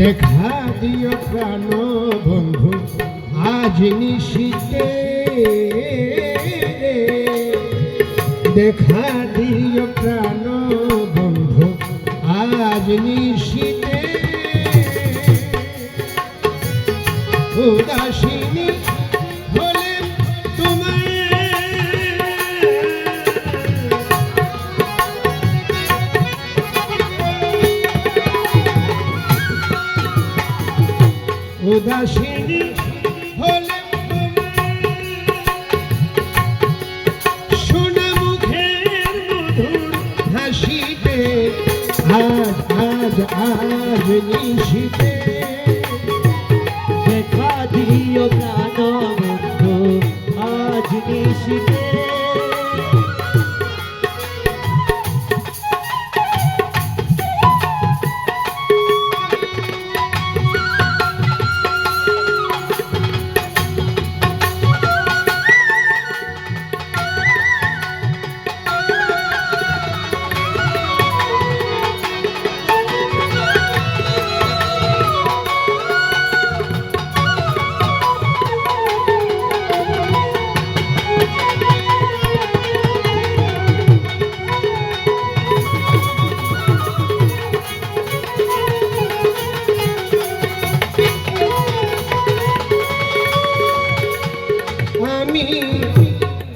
দেখা দিও প্রাণ বন্ধু আজ নিশিতে। দেখা দিও প্রাণ বন্ধু আজ নিশিতে। উদাসিনী উদাসিনী হাসিতে আজ আজ নিশিতে। দেখা দিও প্রাণ আজ নিশিতে।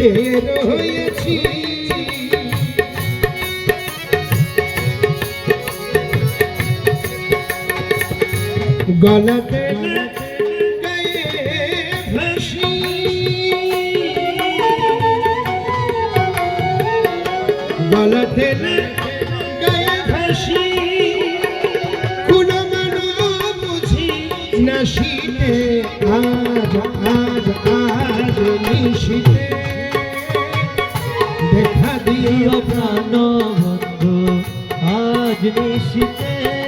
যে রয়েছি গলাতে গলাতে গায়ে ভাসি। কোনো মানো বুঝি নাশিতে আজ আজ আজ নিশিতে দেখা দিও প্রাণ বন্ধু। আজ নিশিতে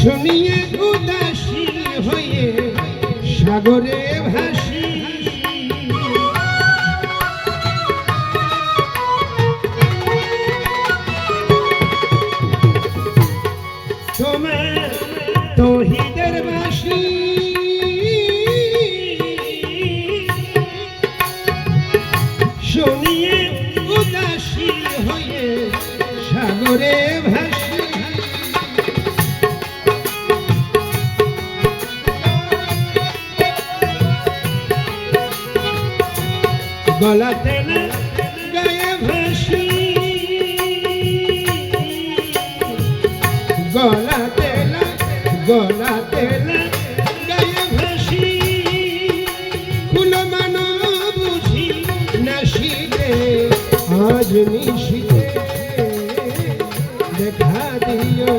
শুনিয়ে উদাসী হয়ে সাগরে ভাসি। তোমার তহিদের বাসি। শুনিয়ে উদাসী হয়ে সাগরে ভাসি। গলাতে গায়ে ভাসি গলাতে গলাতে গায়ে ভাসি কুলো মানো বুঝি নাশিতে আজ নিশিতে দেখা দিও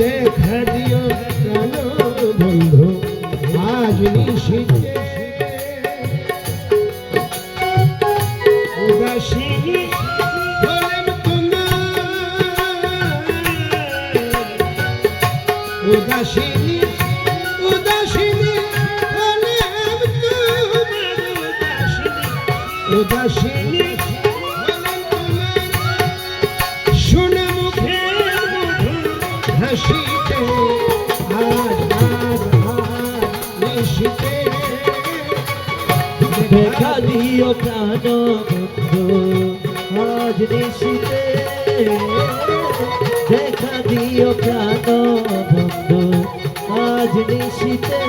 দেখা দিও প্রাণ বন্ধু আজ নিশিতে আশিকে দেখা দিও প্রাণ বন্ধু। আজ নিশিতে দেখা দিও প্রাণ বন্ধু। আজ নিশিতে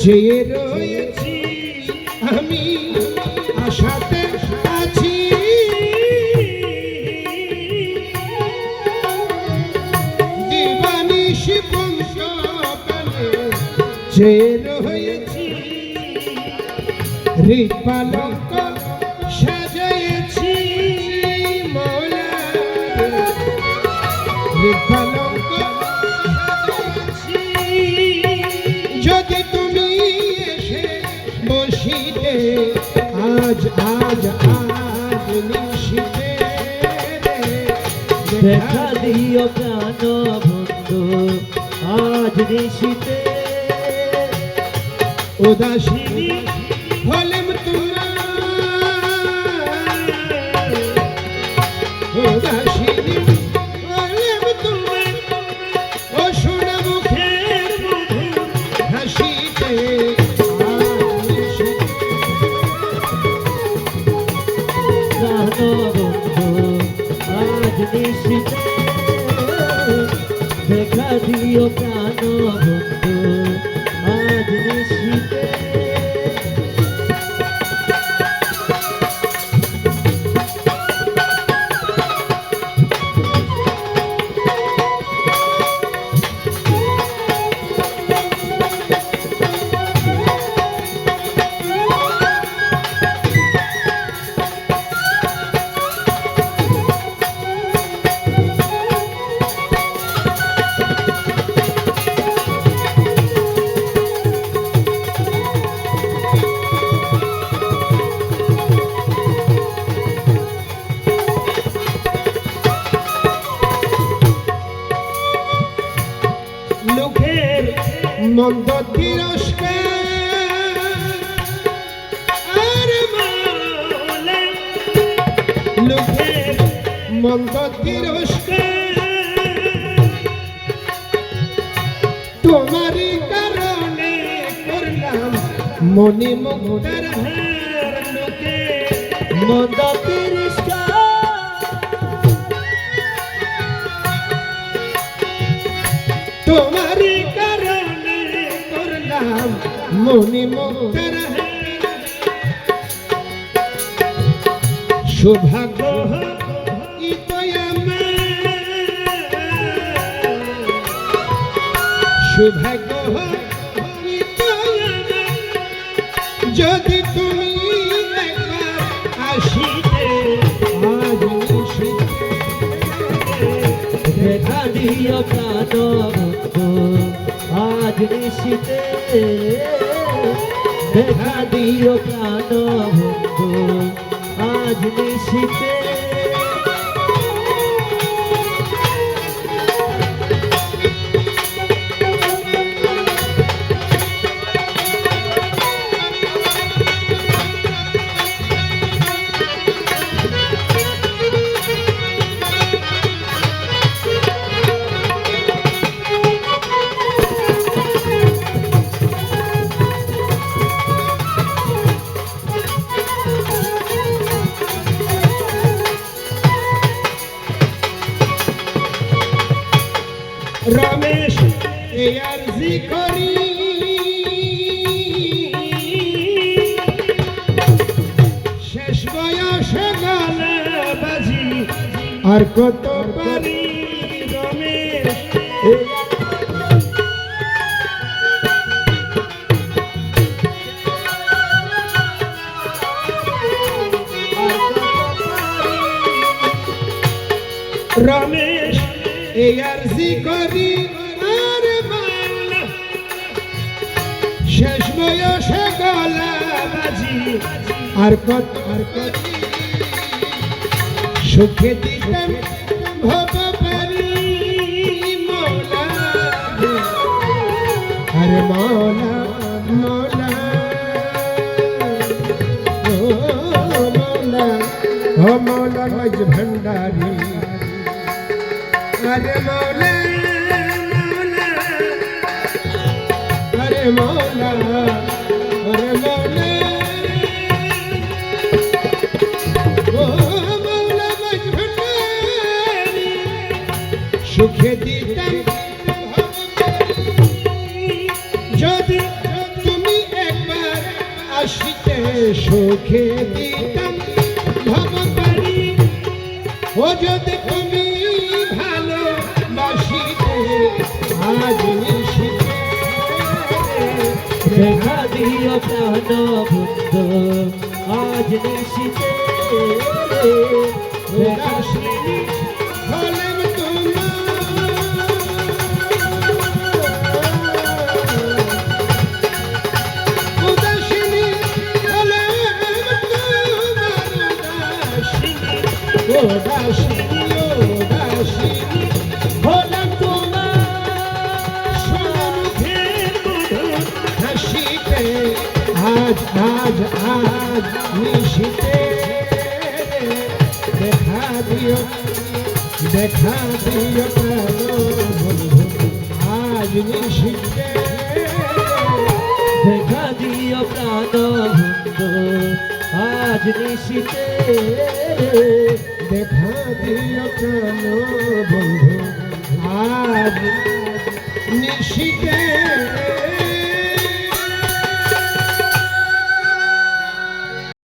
চেয়ে রয়েছি আমি আশাতে আছি। দিবানিশি পানে চেয়ে রয়েছি। হৃদপালক সাজাইছি মৌলা আজ আজ আজ নিশিতে দেখা দিও প্রাণ বন্ধু আজ নিশিতে উদাসীনী দেখা দিও প্রাণ বন্ধু মন্দ তিরস্কার লোকের মন্দ তিরস্কার তোমারই কারণে করলাম মনে লোকের মন্দ তিরস্কার তোমারই মনে মুক্তার সৌভাগ্য সৌভাগ্য যদি তুমি আসিতে আজ নিশিতে দেখা দিও প্রাণ বন্ধু। আজ নিশিতে আর কত পারি রমেশ, এই আরজি করি শেষ বয়সে গলা বাজি। আর কত আর কত সুখে ভব পারি মৌলা। আরে মৌলা মৌলা। ও মৌলা ও মৌলা গজ ভণ্ডারী আরে মৌলা মৌলা। আরে মৌলা সুখে দিতাম। যদি তুমি একবার আসিতে সুখে দিতাম ভববাড়ি ও যদি তুমি ভালো বাসিতে আজ দেখা দিও প্রাণ বন্ধু। আজ নিশিতে দেখা নিশিতে দেখা দিও দেখা দিও বন্ধু, আজ নিশিতে দেখা দিও প্রাণ বন্ধু, আজ নিশিতে দেখা দিও প্রাণ আজ নিশিতে